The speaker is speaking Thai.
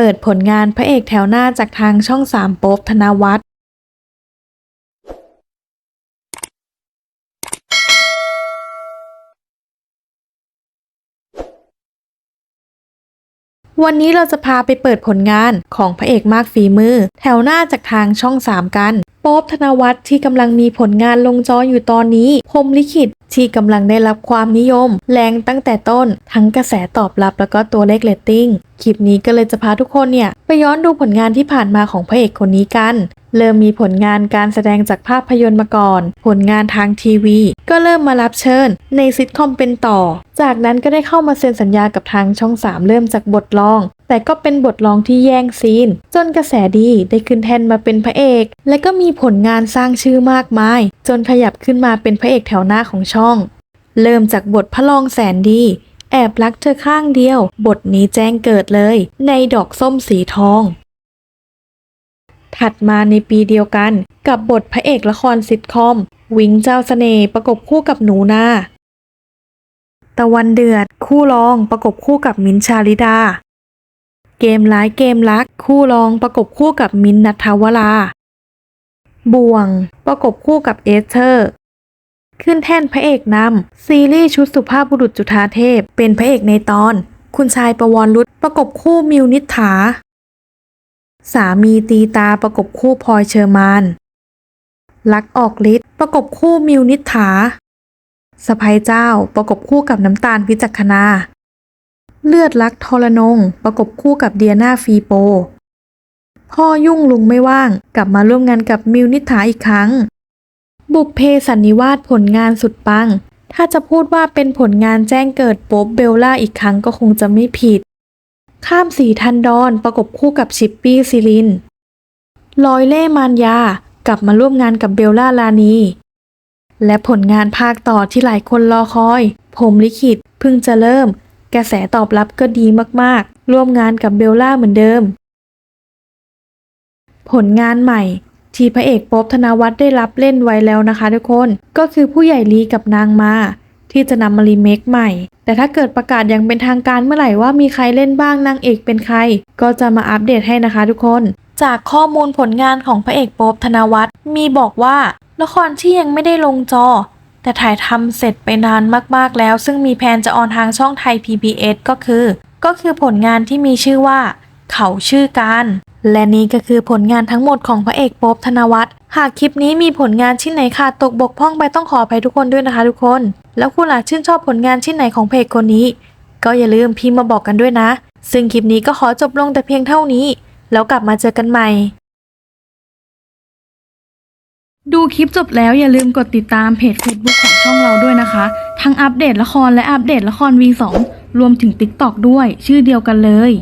เปิดผลงานพระเอกแถวหน้าจากทางช่อง3โป๊บธนวัฒน์วันนี้เราจะพาไปเปิดผลงานของพระเอกมากฝีมือ แถวหน้าจากทางช่อง3กัน โป๊บธนวัฒน์ที่กำลังมีผลงานลงจออยู่ตอนนี้ พรมลิขิตที่กำลังได้รับความนิยม แรงตั้งแต่ต้น ทั้งกระแสตอบรับแล้วก็ตัวเลขเรตติ้ง คลิปนี้ก็เลยจะพาทุกคนเนี่ยไปย้อนดูผลงานที่ผ่านมาของพระเอกคนนี้กัน เริ่มมีผลงานการแสดงจากภาพยนตร์มาก่อน ผลงานทางทีวี ก็เริ่มมารับเชิญ ในซิทคอมเป็นต่อ จากนั้นก็ได้เข้ามาเซ็นสัญญากับทางช่อง 3 เริ่มจากบทลอง แต่ก็เป็นบทลองที่แย่งซีน จนกระแสดีได้ขึ้นแทนมาเป็นพระเอก และก็มีผลงานสร้างชื่อมากมาย จนขยับขึ้นมาเป็นพระเอกแถวหน้าของช่อง เริ่มจากบทพระรองแสนดี แอบรักเธอข้างเดียว บทนี้แจ้งเกิดเลย ในดอกส้มสีทอง ถัดมาในปีเดียวกัน กับบทพระเอกละครซิทคอม วิงเจ้าเสน่ห์ประกบคู่กับหนูนาตะวันเดือด คู่รองประกบคู่กับมินชาลิดา เกมร้ายเกมรัก คู่รองประกบคู่กับมินนัทวราบ่วง ประกบคู่กับเอสเธอร์ ขึ้นแท่นพระเอกนำซีรีส์ชุดสุภาพบุรุษจุฑาเทพ เป็นพระเอกในตอน คุณชายประวรรุษประกบคู่มิวนิษฐา สามีตีตาประกบคู่พลอยเชอร์มานลักออกฤทธิ์ประกบคู่มิวนิษฐาสะพายเจ้าประกบคู่กับน้ำตาลพิจักขณาเลือดรักทรนง ประกบคู่กับเดียนาฟีโป พ่อยุ่งลุงไม่ว่าง กลับมาร่วมงานกับมิวนิษฐาอีกครั้ง บุพเพสันนิวาสผลงานสุดปัง ถ้าจะพูดว่าเป็นผลงานแจ้งเกิดป๊บเบลล่าอีกครั้งก็คงจะไม่ผิด ข้ามสีทันดอนประกบคู่กับชิปปี้ซิลิน ลอยเล่มานยากลับมาร่วมงานกับเบลล่าลานี และผลงานภาคต่อที่หลายคนรอคอย ผมลิขิตเพิ่งจะเริ่ม กระแสตอบรับก็ดีมากๆ ร่วมงานกับเบลล่าเหมือนเดิม ผลงานใหม่ ที่พระเอกป๊บธนวัฒน์ได้รับเล่นไว้แล้วนะคะทุกคนก็คือผู้ใหญ่ลีกับนางมา ที่จะนำมารีเมคใหม่ แต่ถ้าเกิดประกาศอย่างเป็นทางการเมื่อไหร่ว่ามีใครเล่นบ้างนางเอกเป็นใคร ก็จะมาอัปเดตให้นะคะทุกคน จากข้อมูลผลงานของพระเอกป๊บธนวัฒน์มีบอกว่าละครที่ยังไม่ได้ลงจอ แต่ถ่ายทำเสร็จไปนานมากๆแล้ว ซึ่งมีแผนจะออนทางช่องไทย PBS ก็คือ ก็คือผลงานที่มีชื่อว่า เขาชื่อการ และนี่ก็คือผลงานทั้งหมดของพระเอกโป๊บธนวัฒน์หากคลิปนี้มีผลงานชิ้นไหนขาดตกบกพร่องไปต้องขออภัยทุกคนด้วยนะคะทุกคน แล้วคุณล่ะชื่นชอบผลงานชิ้นไหนของเอกคนนี้ ก็อย่าลืมพิมพ์มาบอกกันด้วยนะ ซึ่งคลิปนี้ก็ขอจบลงแต่เพียงเท่านี้ แล้วกลับมาเจอกันใหม่ ดูคลิปจบแล้วอย่าลืมกดติดตามเพจ Facebook ของช่องเราด้วยนะคะ ทั้งอัปเดตละครและอัปเดตละคร V2 รวมถึง TikTok ด้วย ชื่อเดียวกันเลย